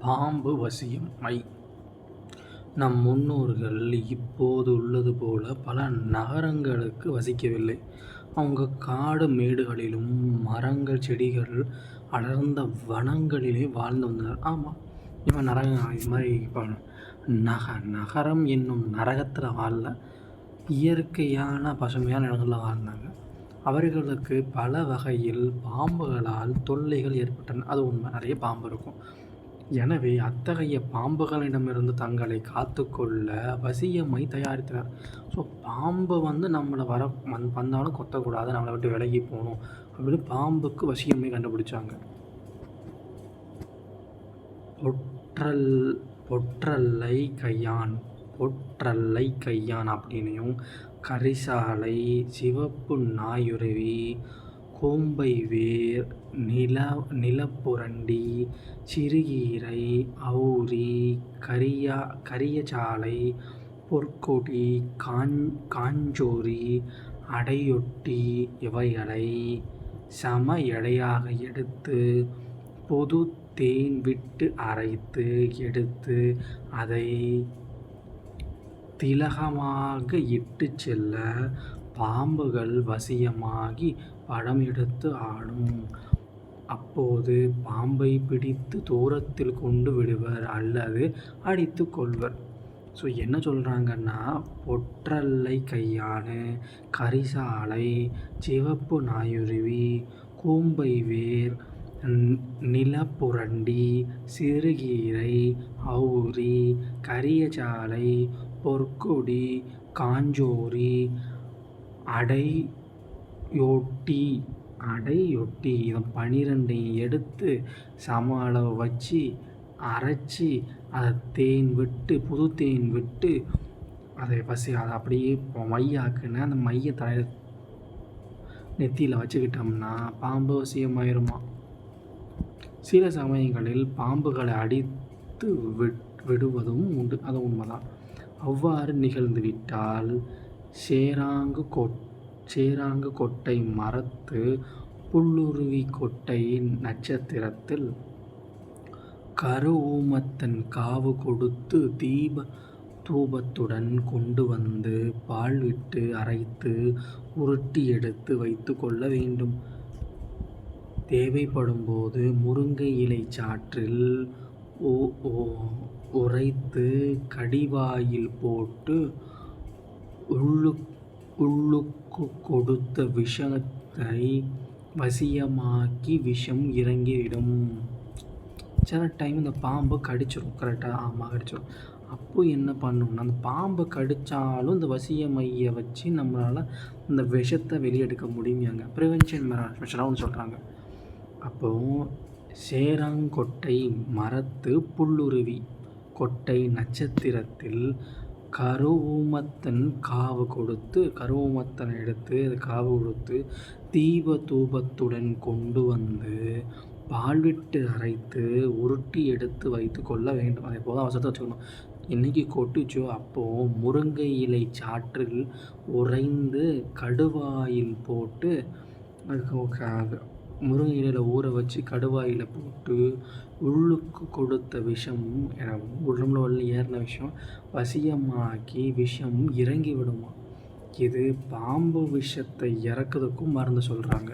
பாம்பு வசியும் மை நம் முன்னோர்கள் இப்போது உள்ளது போல பல நகரங்களுக்கு வசிக்கவில்லை. அவங்க காடு மேடுகளிலும் மரங்கள் செடிகள் அடர்ந்த வனங்களிலே வாழ்ந்து வந்தனர். ஆமாம் இவன் நரகம் இது மாதிரி இப்போ நக நகரம் என்னும் நரகத்தில் வாழல இயற்கையான பசுமையான இடங்களில் வாழ்ந்தாங்க. அவர்களுக்கு பல வகையில் பாம்புகளால் தொல்லைகள் ஏற்பட்டன. அது உண்மை நிறைய பாம்பு இருக்கும். எனவே அத்தகைய பாம்புகளிடமிருந்து தங்களை காத்துக்கொள்ள வசியமை தயாரித்தனர். ஸோ பாம்பு வந்து நம்மளை வர வந் வந்தாலும் கொத்தக்கூடாது நம்மளை விட்டு விலகி போகணும் அப்படின்னு பாம்புக்கு வசியமை கண்டுபிடிச்சாங்க. பொற்றல் பொற்றல்லை கையான் பொற்றல்லை கையான் அப்படின்னையும் கரிசாலை சிவப்பு நாயுருவி கோம்பை வேர் நில நிலப்புரண்டி சிறுகீரை அவுரி கரியா கரியசாலை பொற்கொடி காஞ் காஞ்சோரி அடையொட்டி இவைகளை சம எடையாக எடுத்து பொது தேன் விட்டு அரைத்து எடுத்து அதை திலகமாக இட்டு செல்ல பாம்புகள் வசியமாகி படம் எடுத்து ஆடும். அப்போது பாம்பை பிடித்து தூரத்தில் கொண்டு விடுவர் அல்லது அடித்து கொள்வர். ஸோ என்ன சொல்கிறாங்கன்னா பொற்றல்லை கையானு கரிசாலை சிவப்பு நாயுருவி கூம்பை வேர் நிலப்புரண்டி சிறுகீரை அவுரி கரியசாலை பொற்கொடி காஞ்சோரி அடையொட்டி அடையொட்டி இதை பனிரெண்டையும் எடுத்து சம அளவு வச்சு அரைச்சி அதை தேன் விட்டு புது தேன் விட்டு அதை பசி அதை அப்படியே மையாக்குன்னு அந்த மைய தலையில் நெத்தியில் வச்சுக்கிட்டோம்னா பாம்பு வசியமாயிருமா? சில சமயங்களில் பாம்புகளை அடித்து விட் விடுவதும் உண்டு. அது உண்மைதான். அவ்வாறு நிகழ்ந்து விட்டால் சேராங்கு கொட் சேராங்கு கொட்டை மரத்து புல்லுருவி கொட்டையின் நட்சத்திரத்தில் கருஊமத்தன் காவு கொடுத்து தீப தூபத்துடன் கொண்டு வந்து பால் விட்டு அரைத்து உருட்டி எடுத்து வைத்து கொள்ள வேண்டும். தேவைப்படும்போது முருங்கை இலை சாற்றில் உரைத்து கடிவாயில் போட்டு உள்ளுக்குக் கொடுத்த விஷத்தை வசியமாக்கி விஷம் இறங்கிவிடும். சில டைம் இந்த பாம்பு கடிச்சிடும் கரெக்டாக ஆமாம் கடிச்சிடும். அப்போ என்ன பண்ணணும்னா அந்த பாம்பு கடித்தாலும் இந்த வசிய மையை வச்சு நம்மளால் இந்த விஷத்தை வெளியெடுக்க முடியுமாங்க. ப்ரிவென்ஷன் மெஷராக ஒன்று சொல்கிறாங்க. அப்போது சேராங்கொட்டை மரத்து புல்லுருவி கொட்டை நட்சத்திரத்தில் கருவூமத்தன் காவு கொடுத்து கருவூமத்தனை எடுத்து அது காவு கொடுத்து தீப தூபத்துடன் கொண்டு வந்து பால் விட்டு அரைத்து உருட்டி எடுத்து வைத்து கொள்ள வேண்டும். அதை போதும் அவசரத்தை வச்சுக்கணும். இன்றைக்கி கொட்டுச்சோ அப்போது முருங்கை இலை சாற்றில் உறைந்து கடுவாயில் போட்டு முருங்கை இலையில் ஊற வச்சு கடுவாயில் போட்டு உள்ளுக்கு கொடுத்த விஷம் உடம்புல உள்ள ஏறின விஷம் வசியமாக்கி விஷம் இறங்கி விடுமா? இது பாம்பு விஷத்தை இறக்குறதுக்கும் மருந்து சொல்கிறாங்க